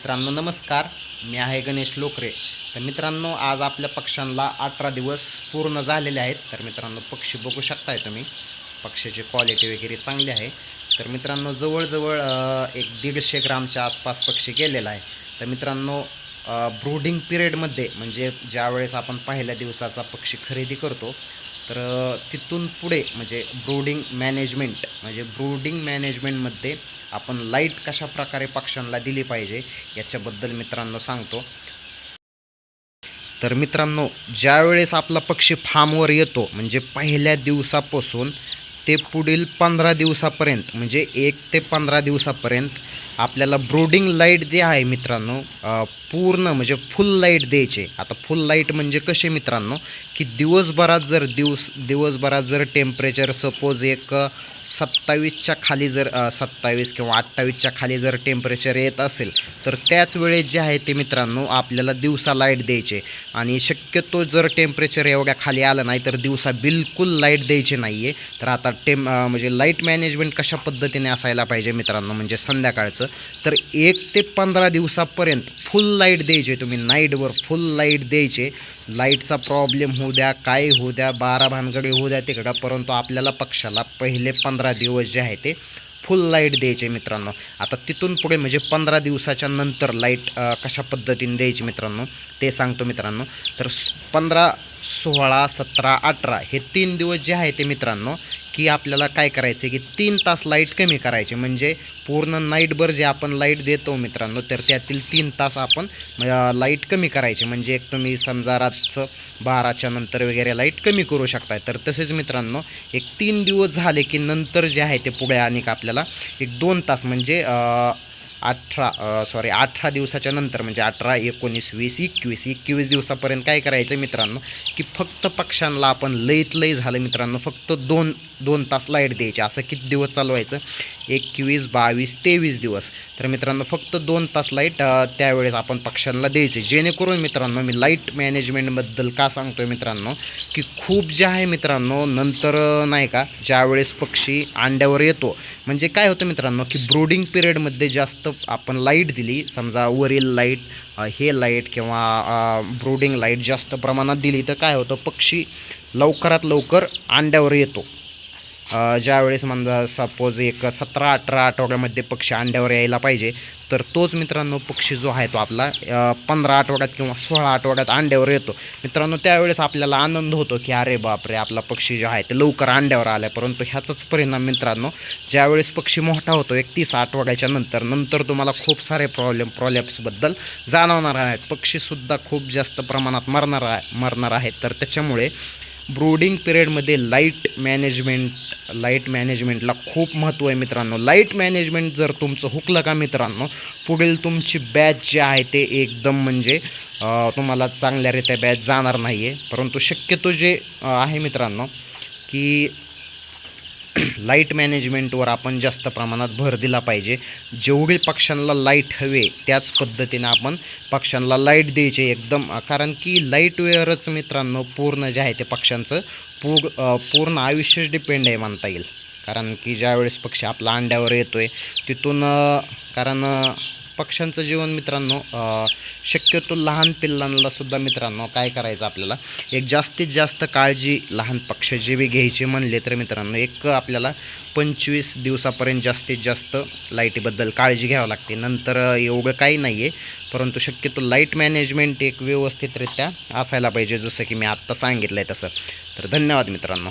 मित्रांनो नमस्कार. मी आहे गणेश लोकरे. तर मित्रांनो आज आपल्या पक्ष्यांना अठरा दिवस पूर्ण झालेले आहेत. तर मित्रांनो पक्षी बघू शकताय तुम्ही. पक्षीची क्वालिटी वगैरे चांगली आहे. तर मित्रांनो जवळजवळ एक दीडशे ग्रामच्या आसपास पक्षी गेलेला आहे. तर मित्रांनो ब्रूडिंग पिरियडमध्ये म्हणजे ज्यावेळेस आपण पहिल्या दिवसाचा पक्षी खरेदी करतो तर तिथून पुढे म्हणजे ब्रोडिंग मॅनेजमेंट म्हणजे ब्रोडिंग मॅनेजमेंटमध्ये आपण लाइट कशा प्रकारे पक्ष्यांना दिली पाहिजे याच्याबद्दल मित्रांनो सांगतो. तर मित्रांनो ज्यावेळेस आपला पक्षी फार्मवर येतो म्हणजे पहिल्या दिवसापासून ते पुढील पंधरा दिवसापर्यंत म्हणजे एक ते पंधरा दिवसापर्यंत आपल्याला ब्रोडिंग लाइट जे आहे मित्रांनो पूर्ण म्हणजे फुल लाइट द्यायचे. आता फुल लाइट म्हणजे कसे मित्रांनो की दिवसभरात जर दिवस दिवसभरात जर टेम्परेचर सपोज एक सत्तावीसच्या खाली जर सत्तावीस किंवा अठ्ठावीसच्या खाली जर टेम्परेचर येत असेल तर त्याच वेळेस जे आहे ते मित्रांनो आपल्याला दिवसा लाइट द्यायचे. आणि शक्यतो जर टेम्परेचर एवढ्या खाली आलं नाही तर दिवसा बिलकुल लाइट द्यायची नाही आहे तर आता टेम म्हणजे लाइट मॅनेजमेंट कशा पद्धतीने असायला पाहिजे मित्रांनो म्हणजे संध्याकाळचं तर एक ते पंधरा दिवसापर्यंत फुल लाइट द्यायचे. तुम्ही नाईटवर फुल लाइट द्यायचे. लाईटचा प्रॉब्लेम होऊ द्या काय होऊ द्या बारा भानगडी होऊ द्या तिकडं परंतु आपल्याला पक्षाला पहिले पंधरा दिवस जे आहे ते फुल लाइट द्यायचे मित्रांनो. आता तिथून पुढे म्हणजे पंधरा दिवसाच्या नंतर लाइट कशा पद्धतीने द्यायची मित्रांनो ते सांगतो मित्रांनो. तर पंधरा सोळा सतरा अठरा हे तीन दिवस जे आहे ते मित्रांनो की आपल्याला काय करायचं की तीन तास लाइट कमी करायचे. म्हणजे पूर्ण नाईटभर जे आपण लाइट देतो मित्रांनो तर त्यातील तीन तास आपण लाइट कमी करायचे. म्हणजे एक तुम्ही समजा रातचं बाराच्या नंतर वगैरे लाइट कमी करू शकताय. तर तसेच मित्रांनो एक तीन दिवस झाले की नंतर जे आहे ते पुढे आणि आपल्याला एक दोन तास म्हणजे अठरा सॉरी अठरा दिवसाच्या नंतर म्हणजे अठरा एकोणीस वीस एकवीस एकवीस दिवसापर्यंत काय करायचं मित्रांनो की फक्त पक्ष्यांना आपण लईत लई झालं मित्रांनो फक्त दोन दोन तास लाइट द्यायची असं किती दिवस चालवायचं? एकवीस बावीस तेवीस दिवस. तर मित्रांनो फक्त दोन तास लाइट त्यावेळेस आपण पक्ष्यांना द्यायचे. जेणेकरून मित्रांनो मी लाइट मॅनेजमेंटबद्दल का सांगतोय मित्रांनो की खूप जे आहे मित्रांनो नंतर नाही का ज्यावेळेस पक्षी अंड्यावर येतो म्हणजे काय होतं मित्रांनो की ब्रोडिंग पिरियडमध्ये जास्त आपण लाइट दिली समजा वरील लाइट हे लाइट किंवा ब्रोडिंग लाइट जास्त प्रमाणात दिली तर काय होतं पक्षी लवकरात लवकर अंड्यावर येतो. ज्यावेळेस समजा सपोज एक सतरा अठरा आठवड्यामध्ये पक्षी अंड्यावर यायला पाहिजे तर तोच मित्रांनो पक्षी जो आहे तो आपला पंधरा आठवड्यात किंवा सोळा आठवड्यात अंड्यावर येतो. मित्रांनो त्यावेळेस आपल्याला आनंद होतो की अरे बापरे आपला पक्षी जो आहे ते लवकर अंड्यावर आला परंतु ह्याचाच परिणाम मित्रांनो ज्यावेळेस पक्षी मोठा होतो एक तीस आठवड्याच्या नंतर नंतर तुम्हाला खूप सारे प्रॉब्लेम प्रॉब्लेम्सबद्दल जाणवणार आहेत. पक्षीसुद्धा खूप जास्त प्रमाणात मरणार आहे मरणार आहेत. तर त्याच्यामुळे ब्रोडिंग पिरियडमध्ये लाइट मॅनेजमेंट लाइट मॅनेजमेंटला खूप महत्त्व आहे मित्रांनो. लाइट मॅनेजमेंट जर तुमचं हुकलं का मित्रांनो पुढील तुमची बॅच जी आहे ते एकदम म्हणजे तुम्हाला चांगल्यारीत्या बॅच जाणार नाही आहे परंतु शक्यतो जे आहे मित्रांनो की लाइट मॅनेजमेंटवर आपण जास्त प्रमाणात भर दिला पाहिजे. जेवढी पक्ष्यांना लाइट हवे त्याच पद्धतीने आपण पक्ष्यांना लाइट द्यायचे एकदम. कारण की लाईटवेअरच मित्रांनो पूर्ण जे आहे ते पक्ष्यांचं पूर पूर्ण आयुष्यच डिपेंड आहे म्हणता येईल. कारण की ज्यावेळेस पक्षी आपला अंड्यावर येतो आहे तिथून कारण पक्ष्यांचं जीवन मित्रांनो शक्यतो लहान पिल्लांना सुद्धा मित्रांनो काय करायचं आपल्याला? एक जास्तीत जास्त काळजी लहान पक्ष जे बी घ्यायचे म्हणले तर मित्रांनो एक आपल्याला पंचवीस दिवसापर्यंत जास्तीत जास्त लाईटीबद्दल काळजी घ्यावं लागते. नंतर एवढं काही नाही आहे परंतु शक्यतो लाइट मॅनेजमेंट एक व्यवस्थितरित्या असायला पाहिजे जसं की मी आत्ता सांगितलं आहे तसं. तर धन्यवाद मित्रांनो.